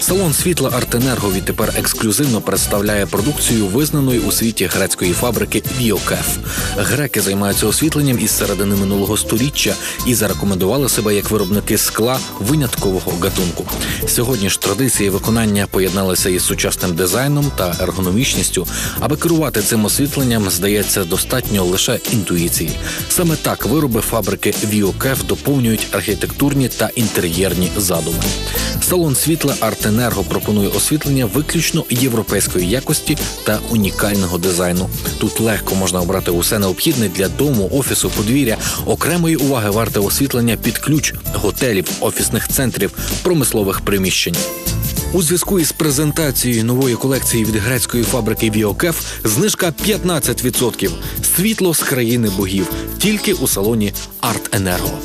Салон світла Артенерго відтепер ексклюзивно представляє продукцію визнаної у світі грецької фабрики Біокеф. Греки займаються освітленням із середини минулого століття і зарекомендували себе як виробники скла виняткового гатунку. Сьогодні ж традиції виконання поєдналися із сучасним дизайном та ергономічністю. Аби керувати цим освітленням, здається, достатньо лише інтуїції. Саме так вироби фабрики Віокеф доповнюють архітектурні та інтер'єрні задуми. Салон світла Артенерго пропонує освітлення виключно європейської якості та унікального дизайну. Тут легко можна обрати усе необхідне для дому, офісу, подвір'я. Окремої уваги варте освітлення під ключ готелів, офісних центрів, промислових приміщень. У зв'язку із презентацією нової колекції від грецької фабрики Біокеф знижка 15%. Світло з країни богів тільки у салоні Арт Енерго.